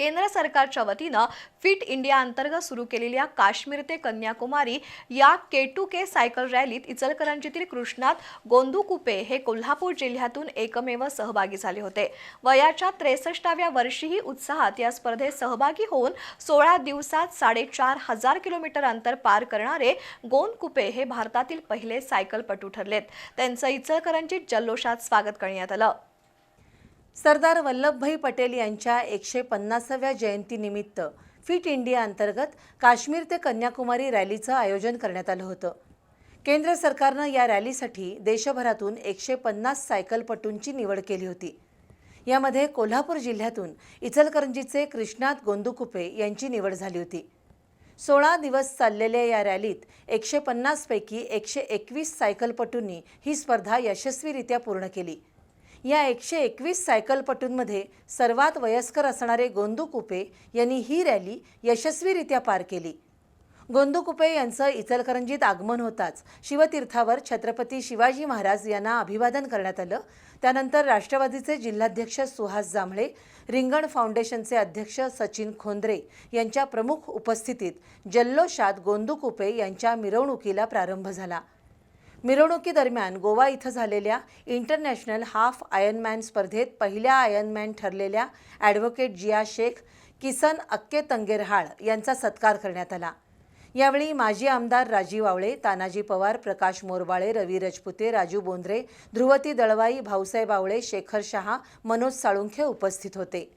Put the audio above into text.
केंद्र सरकारच्या वतीनं फिट इंडिया अंतर्गत सुरू केलेल्या काश्मीर ते कन्याकुमारी या के टू के सायकल रॅलीत इचलकरंजीतील कृष्णात गोंदुकुपे हे कोल्हापूर जिल्ह्यातून एकमेव सहभागी झाले होते. वयाच्या त्रेसष्टाव्या वर्षीही उत्साहात या स्पर्धेत सहभागी होऊन सोळा दिवसात साडेचार हजार किलोमीटर अंतर पार करणारे गोंदकुपे हे भारतातील पहिले सायकलपटू ठरलेत. त्यांचं इचलकरंजीत जल्लोषात स्वागत करण्यात आलं. सरदार वल्लभभाई पटेल यांच्या एकशे पन्नासाव्या जयंतीनिमित्त फिट इंडिया अंतर्गत काश्मीर ते कन्याकुमारी रॅलीचं आयोजन करण्यात आलं होतं. केंद्र सरकारनं या रॅलीसाठी देशभरातून एकशे पन्नास सायकलपटूंची निवड केली होती. यामध्ये कोल्हापूर जिल्ह्यातून इचलकरंजीचे कृष्णात गोंदुकुपे यांची निवड झाली होती. सोळा दिवस चाललेल्या या रॅलीत एकशे पन्नासपैकी एकशे एकवीस सायकलपटूंनी ही स्पर्धा यशस्वीरित्या पूर्ण केली. या एकशे एकवीस सायकलपटूंमध्ये सर्वात वयस्कर असणारे गोंदू कुपे यांनी ही रॅली यशस्वीरित्या पार केली. गोंदू कुपे यांचं इचलकरंजीत आगमन होताच शिवतीर्थावर छत्रपती शिवाजी महाराज यांना अभिवादन करण्यात आलं. त्यानंतर राष्ट्रवादीचे जिल्हाध्यक्ष सुहास जांभळे रिंगण फाउंडेशनचे अध्यक्ष सचिन खोंद्रे यांच्या प्रमुख उपस्थितीत जल्लोषात गोंदू कुपे यांच्या मिरवणुकीला प्रारंभ झाला. मिरवणुकीदरम्यान गोवा इथं झालेल्या इंटरनॅशनल हाफ आयर्नमॅन स्पर्धेत पहिल्या आयर्नमॅन ठरलेल्या ॲडव्होकेट जिया शेख किसन अक्के तंगेरहाळ यांचा सत्कार करण्यात आला. यावेळी माजी आमदार राजीव आवळे तानाजी पवार प्रकाश मोरबाळे रवी रजपुते राजू बोंद्रे ध्रुवती दळवाई भाऊसाहेब आवळे शेखर शहा मनोज साळुंखे उपस्थित होते.